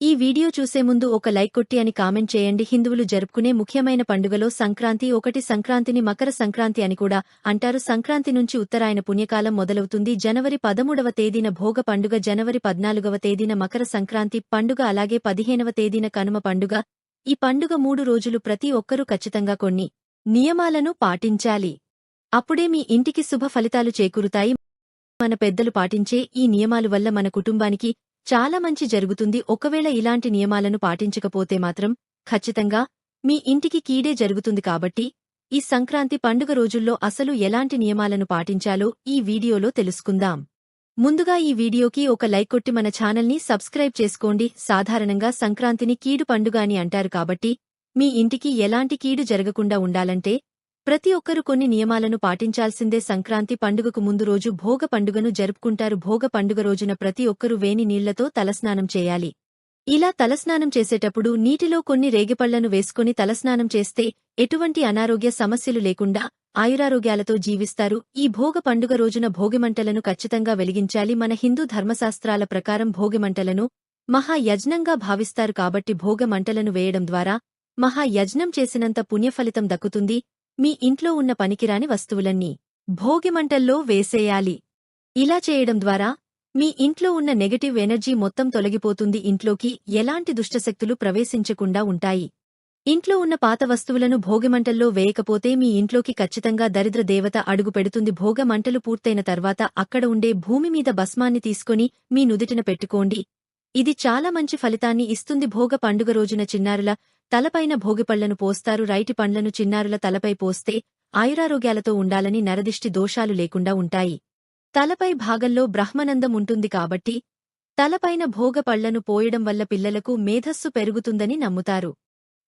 ఈ వీడియో చూసే ముందు ఒక లైక్ కొట్టి అని కామెంట్ చేయండి. హిందువులు జరుపుకునే ముఖ్యమైన పండుగలో సంక్రాంతి ఒకటి సంక్రాంతిని మకర సంక్రాంతి అని కూడా అంటారు. సంక్రాంతి నుంచి ఉత్తరాయణ పుణ్యకాలం మొదలవుతుంది. జనవరి పదమూడవ తేదీన భోగ పండుగ జనవరి పద్నాలుగవ తేదీన మకర సంక్రాంతి పండుగ అలాగే పదిహేనవ తేదీన కనుమ పండుగ. ఈ పండుగ మూడు రోజులు ప్రతి ఒక్కరూ ఖచ్చితంగా కొన్ని నియమాలను పాటించాలి. అప్పుడే మీ ఇంటికి శుభ ఫలితాలు చేకూరుతాయి. మన పెద్దలు పాటించే ఈ నియమాలు వల్ల మన కుటుంబానికి చాలా మంచి జరుగుతుంది. ఒకవేళ ఇలాంటి నియమాలను పాటించకపోతే మాత్రం ఖచ్చితంగా మీ ఇంటికి కీడే జరుగుతుంది కాబట్టి ఈ సంక్రాంతి పండుగ రోజుల్లో అసలు ఎలాంటి నియమాలను పాటించాలో ఈ వీడియోలో తెలుసుకుందాం. ముందుగా ఈ వీడియోకి ఒక లైక్ కొట్టి మన ఛానల్ని సబ్స్క్రైబ్ చేసుకోండి. సాధారణంగా సంక్రాంతిని కీడు పండుగ అని అంటారు కాబట్టి మీ ఇంటికి ఎలాంటి కీడు జరగకుండా ఉండాలంటే ప్రతి ఒక్కరు కొన్ని నియమాలను పాటించాల్సిందే. సంక్రాంతి పండుగకు ముందు రోజు భోగ పండుగను జరుపుకుంటారు. భోగ పండుగ రోజున ప్రతి ఒక్కరూ వేని నీళ్ళతో తలస్నానం చేయాలి. ఇలా తలస్నానం చేసేటప్పుడు నీటిలో కొన్ని రేగిపళ్ళను వేసుకుని తలస్నానం చేస్తే ఎటువంటి అనారోగ్య సమస్యలు లేకుండా ఆయురారోగ్యాలతో జీవిస్తారు. ఈ భోగ పండుగ రోజున భోగిమంటలను ఖచ్చితంగా వెలిగించాలి. మన హిందూ ధర్మశాస్త్రాల ప్రకారం భోగిమంటలను మహాయజ్ఞంగా భావిస్తారు కాబట్టి భోగమంటలను వేయడం ద్వారా మహాయజ్ఞం చేసినంత పుణ్యఫలితం దక్కుతుంది. మీ ఇంట్లో ఉన్న పనికిరాని వస్తువులన్నీ భోగిమంటల్లో వేసేయాలి. ఇలా చేయడం ద్వారా మీ ఇంట్లో ఉన్న నెగటివ్ ఎనర్జీ మొత్తం తొలగిపోతుంది. ఇంట్లోకి ఎలాంటి దుష్టశక్తులు ప్రవేశించకుండా ఉంటాయి. ఇంట్లో ఉన్న పాత వస్తువులను భోగిమంటల్లో వేయకపోతే మీ ఇంట్లోకి ఖచ్చితంగా దరిద్ర దేవత అడుగుపెడుతుంది భోగమంటలు పూర్తయిన తర్వాత అక్కడ ఉండే భూమి మీద భస్మాన్ని తీసుకొని మీ నుదిటిన పెట్టుకోండి. ఇది చాలా మంచి ఫలితాన్ని ఇస్తుంది. భోగ పండుగ రోజున చిన్నారుల తలపైన భోగిపళ్ళను పోస్తారు. రైటి పండ్లను చిన్నారుల తలపై పోస్తే ఆయురారోగ్యాలతో ఉండాలని నరదిష్టి దోషాలు లేకుండా ఉంటాయి. తలపై భాగంలో బ్రహ్మనందం ఉంటుంది కాబట్టి తలపైన భోగపళ్ళను పోయడం వల్ల పిల్లలకు మేధస్సు పెరుగుతుందని నమ్ముతారు.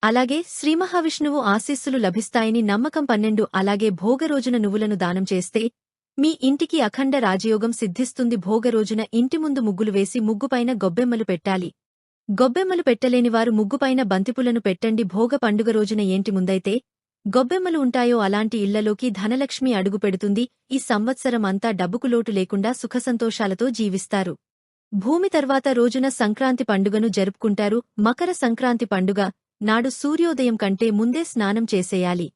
అలాగే శ్రీమహావిష్ణువు ఆశీస్సులు లభిస్తాయని నమ్మకం పన్నెండు. అలాగే భోగరోజున నువ్వులను దానం చేస్తే మీ ఇంటికి అఖండ రాజయోగం సిద్ధిస్తుంది. భోగరోజున ఇంటి ముందు ముగ్గులు వేసి ముగ్గుపైన గొబ్బెమ్మలు పెట్టాలి. గొబ్బెమ్మలు పెట్టలేనివారు ముగ్గుపైన బంతిపులను పెట్టండి. భోగ పండుగ రోజున ఏంటి ముందైతే? గొబ్బెమ్మలు ఉంటాయో అలాంటి ఇళ్ళలోకి ధనలక్ష్మి అడుగుపెడుతుంది ఈ సంవత్సరం అంతా డబ్బుకు లోటు లేకుండా సుఖసంతోషాలతో జీవిస్తారు. భూమి తర్వాత రోజున సంక్రాంతి పండుగను జరుపుకుంటారు. మకర సంక్రాంతి పండుగ నాడు సూర్యోదయం కంటే ముందే స్నానం చేసేయాలి.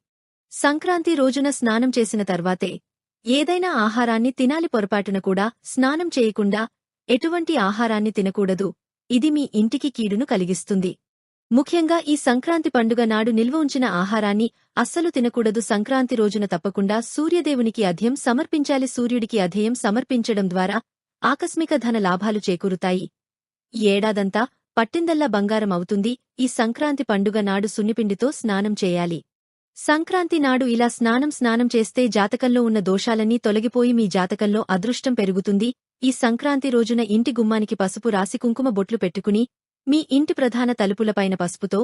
సంక్రాంతి రోజున స్నానం చేసిన తర్వాతే ఏదైనా ఆహారాన్ని తినాలి. పొరపాటున కూడా స్నానం చేయకుండా ఎటువంటి ఆహారాన్ని తినకూడదు. ఇది మీ ఇంటికి కీడును కలిగిస్తుంది. ముఖ్యంగా ఈ సంక్రాంతి పండుగ నాడు నిల్వ ఉంచిన ఆహారాన్ని అస్సలు తినకూడదు. సంక్రాంతి రోజున తప్పకుండా సూర్యదేవునికి అధ్యయం సమర్పించాలి. సూర్యుడికి అధ్యయం సమర్పించడం ద్వారా ఆకస్మిక ధన లాభాలు చేకూరుతాయి. ఏడాదంతా పట్టిందల్లా బంగారం అవుతుంది. ఈ సంక్రాంతి పండుగ నాడు సున్నిపిండితో స్నానం చేయాలి. సంక్రాంతి నాడు ఇలా స్నానం స్నానం చేస్తే జాతకంలో ఉన్న దోషాలన్నీ తొలగిపోయి మీ జాతకంలో అదృష్టం పెరుగుతుంది. ఈ సంక్రాంతి రోజున ఇంటి గుమ్మానికి పసుపు రాసి కుంకుమ బొట్లు పెట్టుకుని మీ ఇంటి ప్రధాన తలుపులపైన పసుపుతో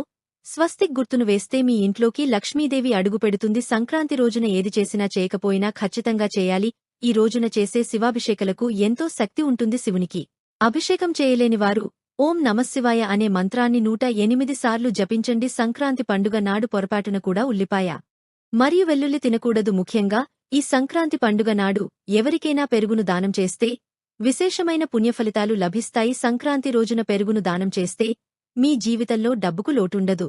స్వస్తిక్ గుర్తును వేస్తే మీ ఇంట్లోకి లక్ష్మీదేవి అడుగుపెడుతుంది సంక్రాంతి రోజున ఏది చేసినా చేయకపోయినా ఖచ్చితంగా చేయాలి. ఈ రోజున చేసే శివాభిషేకలకు ఎంతో శక్తి ఉంటుంది శివునికి. అభిషేకం చేయలేనివారు ఓం నమశివాయ అనే మంత్రాన్ని నూట ఎనిమిది సార్లు జపించండి. సంక్రాంతి పండుగ నాడు పొరపాటున కూడా ఉల్లిపాయ మరియు వెల్లుల్లి తినకూడదు. ముఖ్యంగా ఈ సంక్రాంతి పండుగ నాడు ఎవరికైనా పెరుగును దానం చేస్తే విశేషమైన పుణ్యఫలితాలు లభిస్తాయి. సంక్రాంతి రోజున పెరుగును దానం చేస్తే మీ జీవితంలో డబ్బుకు లోటుండదు.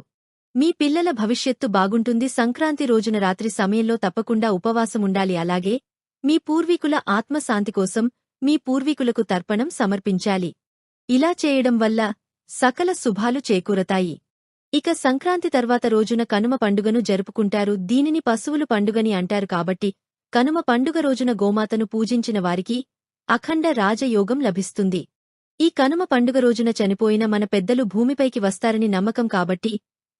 మీ పిల్లల భవిష్యత్తు బాగుంటుంది. సంక్రాంతి రోజున రాత్రి సమయంలో తప్పకుండా ఉపవాసముండాలి అలాగే మీ పూర్వీకుల ఆత్మశాంతి కోసం మీ పూర్వీకులకు తర్పణం సమర్పించాలి. ఇలా చేయడం వల్ల సకల శుభాలు చేకూరతాయి. ఇక సంక్రాంతి తర్వాత రోజున కనుమ పండుగను జరుపుకుంటారు. దీనిని పశువులు పండుగని అంటారు కాబట్టి కనుమ పండుగ రోజున గోమాతను పూజించిన వారికి అఖండ రాజయోగం లభిస్తుంది. ఈ కనుమ పండుగ రోజున చనిపోయిన మన పెద్దలు భూమిపైకి వస్తారని నమ్మకం కాబట్టి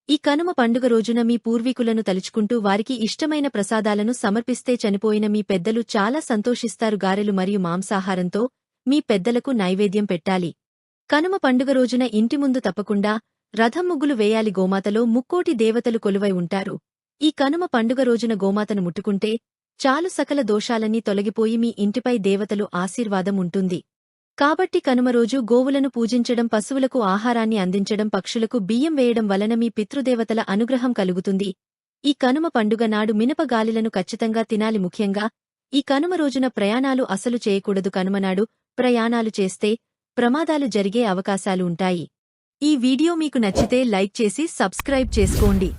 ఈ కనుమ పండుగ రోజున మీ పూర్వీకులను తలుచుకుంటూ వారికి ఇష్టమైన ప్రసాదాలను సమర్పిస్తే చనిపోయిన మీ పెద్దలు చాలా సంతోషిస్తారు. గారెలు మరియు మాంసాహారంతో మీ పెద్దలకు నైవేద్యం పెట్టాలి. కనుమ పండుగ రోజున ఇంటి ముందు తప్పకుండా రథం ముగ్గులు వేయాలి. గోమాతలో ముక్కోటి దేవతలు కొలువై ఉంటారు. ఈ కనుమ పండుగ రోజున గోమాతను ముట్టుకుంటే చాలు సకల దోషాలన్నీ తొలగిపోయి మీ ఇంటిపై దేవతలు ఆశీర్వాదం ఉంటుంది. కాబట్టి కనుమ రోజు గోవులను పూజించడం పశువులకు ఆహారాన్ని అందించడం పక్షులకు బియ్యం వేయడం వలన మీ పితృదేవతల అనుగ్రహం కలుగుతుంది. ఈ కనుమ పండుగ నాడు మినపగాలిలను ఖచ్చితంగా తినాలి ముఖ్యంగా. ఈ కనుమ రోజున ప్రయాణాలు అసలు చేయకూడదు. కనుమనాడు ప్రయాణాలు చేస్తే ప్రమాదాలు జరిగే అవకాశాలు ఉంటాయి. ఈ వీడియో మీకు నచ్చితే లైక్ చేసి సబ్స్క్రైబ్ చేసుకోండి.